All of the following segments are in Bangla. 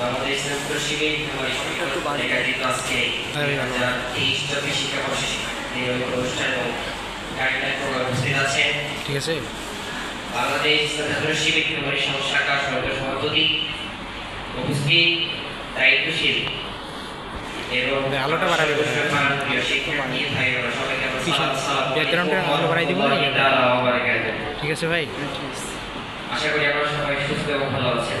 বাংলাদেশ ছাত্র শিবির আজকে তেইশ চব্বিশ শিক্ষাবর্ষে অনুষ্ঠান এবং উপস্থিত আছেন ঠিক আছে। বাংলাদেশ শিবির উপস্থিত দায়িত্বশীল এবং আলোটা বাড়াবে ব্যাকগ্রাউন্ডে আলো বাড়াই দিব। ঠিক আছে ভাই। আশা করি আপনারা সবাই সুস্থ এবং ভালো আছেন।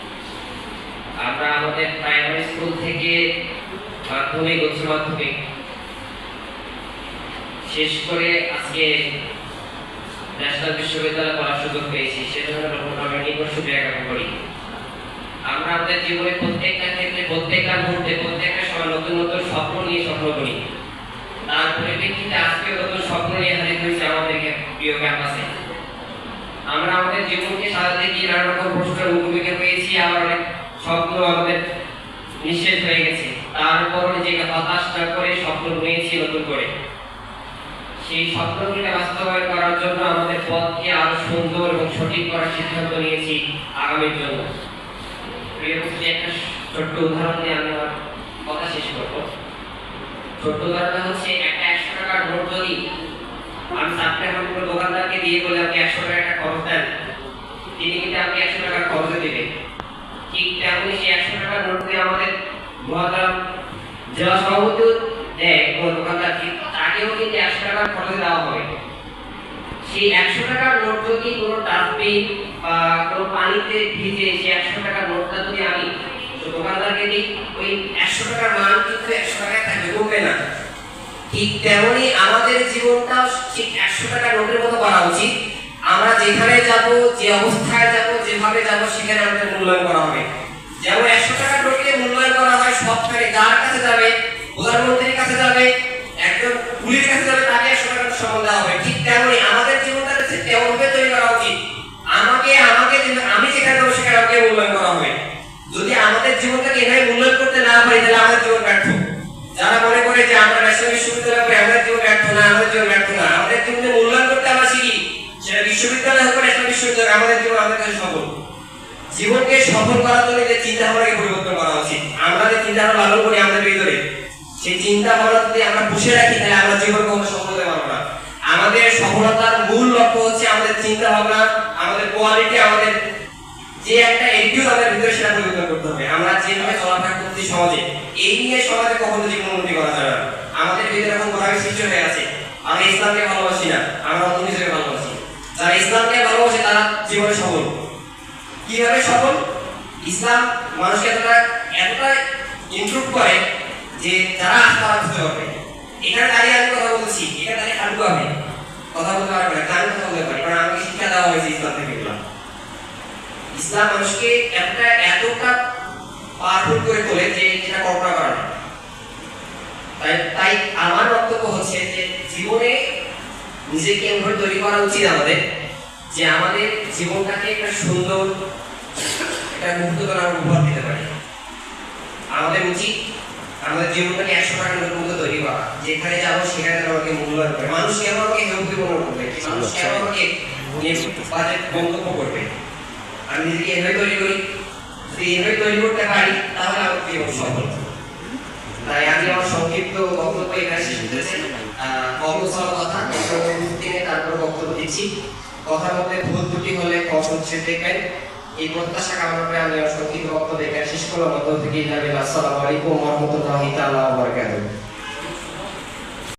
আমরা আমাদের প্রাইমারি স্কুল থেকে মাধ্যমিক, উচ্চ মাধ্যমিক শেষ করে আজকে ন্যাশনাল বিশ্ববিদ্যালয়ে পড়ার সুযোগ পেয়েছি। সেজন্য আমরা নিকট করি। আমরা আমাদের জীবনে প্রত্যেকটা ক্ষেত্রে, প্রত্যেকটা মুহূর্তে, প্রত্যেকটা সময় নতুন নতুন স্বপ্ন নিয়ে স্বপ্ন করি। তার পরিপ্রেক্ষিতে আজকে নতুন স্বপ্ন নিয়ে হাজির হয়েছে আমাদের প্রিয় ক্যাম্পাসে আমরা আমাদের জীবনকে সাজাতে গিয়ে নানা রকম প্রশ্নের মুখোমুখি স্বপ্ন আমাদের নিঃশেষ হয়ে গেছে। তারপর নিজেকে হতাশ করে স্বপ্ন বুনেছি নতুন করে। সেই স্বপ্নগুলিকে বাস্তবায়ন করার জন্য আমাদের পথকে আরও সুন্দর এবং সঠিক করার সিদ্ধান্ত নিয়েছি আগামীর জন্য। একটা ছোট্ট উদাহরণ দিয়ে আমি আমার কথা শেষ করব। ছোট্ট হচ্ছে, একটা একশো টাকার নোট যদি আমি আমার দোকানদারকে দিয়ে বলে, আপনি একশো টাকা খরচ দেন। তিনি কিন্তু আপনি একশো টাকার খরচ দেবেন ঠিক তেমনি সেই একশো টাকার নোট দিয়ে আমাদের মহাতারাম জেলা সভাপতিও দেয় কোনো দোকানদারকে তাকেও কিন্তু একশো টাকার খরচ দেওয়া হবে। সেই একশো টাকার নোট যদি কোনো ডাস্টবিন বা কোনো পানিতে ভিজে সেই একশো টাকার নোটটা যদি আমি দোকানদারকে দিই, ওই একশো টাকার মান কিন্তু একশো টাকায় থাকবে, কমবে না। ঠিক তেমনি আমাদের জীবনটাও ঠিক একশো টাকা নোটের মতো করা উচিত। আমরা যেখানে যাব, যে অবস্থায় যাব, যেভাবে যাব, সেখানে আমাদের মূল্যায়ন করা হবে। যেমন একশো টাকা নোটকে মূল্যায়ন করা হয় সবখানে যার কাছে যাবে, প্রধানমন্ত্রীর কাছে যাবে, একজন পুলিশের কাছে যাবে, তাকে একশো টাকা সম্মান দেওয়া হবে। ঠিক তেমনি আমাদের জীবনটা তেমনভাবে তৈরি করা উচিত। আমাকে আমাকে আমি যেখানে যাব, সেখানে আমাকে মূল্যায়ন করা হবে। যদি আমাদের জীবনটাকে এভাবে মূল্যায়ন করতে না পারি, তাহলে আমাদের জীবন ব্যর্থ। যারা মনে করে যে আমরা ন্যাশনাল বিশ্ববিদ্যালয়ে আমাদের জীবন ব্যর্থ না, আমাদের জীবন ব্যর্থ না, আমাদের জীবনে মূল্যায়ন করতে আমরা শিখি সেটা বিশ্ববিদ্যালয় হোক ন্যাশনাল বিশ্ববিদ্যালয়, আমাদের জীবন আমাদের কাছে সফল। জীবনকে সফল করার জন্য যে চিন্তা ভাবনাকে পরিবর্তন করা উচিত। আমরা যে চিন্তা ভাবনা লালন করি আমাদের ভিতরে, সেই চিন্তা ভাবনা যদি আমরা বসে রাখি, তাহলে আমরা জীবন কখনো সফল হতে পারব না। আমাদের সফলতার মূল লক্ষ্য হচ্ছে আমাদের চিন্তা ভাবনা আমাদের কোয়ালিটি আমাদের যে একটা এটিটিউড আমাদের ভিতরে, সেটা পরিবর্তন করতে হবে। আমরা যেভাবে চলাফেরা করছি সমাজে এই নিয়ে সমাজে কখনো জীবন উন্নতি করা যাবে না। আমাদের ভিতরে এখন গোড়ামি সৃষ্টি হয়ে আছে, আমরা ইসলামকে ভালোবাসি না, আমরা অন্য কিছুকে ভালোবাসি। যারা ইসলামকে ভালোবাসে তারা জীবনে সফল। কীভাবে সফল? ইসলাম মানুষকে এতটা এতটা ইমপ্রুভ করে যে আস্থা রাখতে পারবে এখানে দাঁড়িয়ে আমি কথা বলছি এখানে দাঁড়িয়ে হাঁটু আমি। কথা বলতে পারবে না গান কথা বলতে পারি, কারণ আমাকে শিক্ষা দেওয়া হয়েছে ইসলাম থেকে ইসলাম মানুষকে এতটা এতটা পাওয়ারফুল করে তোলে যে যেটা কল্পনা করা তাই তাই আমার বক্তব্য হচ্ছে যে জীবনে নিজেকে এমন তৈরি করা উচিত আমাদের যে আমাদের জীবনটাকে একটা সুন্দর একটা মুহূর্ত আমরা উপহার দিতে পারি। আমাদের উচিত আমাদের জীবনটাকে একশো টাকার মতো তৈরি করা। যেখানে যাব সেখানে যেন আমাকে মূল্যায়ন করে মানুষ কেন আমাকে হেউপ্তিপূর্ণ করবে মানুষ কেন আমাকে নিয়ে বাজে মন্তব্য করবে? আমি নিজেকে এভাবে তৈরি করি যদি এভাবে তৈরি করতে পারি তাহলে আমার জীবন সফল। তাই আমি আমার সংক্ষিপ্ত বক্তব্য এখানে শেষ করতেছি অবসর কথা দিনে তারপর বক্তব্য দিচ্ছি। কথার মধ্যে ভুল ত্রুটি হলে সে দেখবেন এই প্রত্যাশা কামনা করে আমি অসংখ্য বক্তব্য এখানে শেষ করলাম। থেকে আসসালামু আলাইকুম ওয়া রাহমাতুল্লাহি তাআলা ওয়া বারাকাতুহু।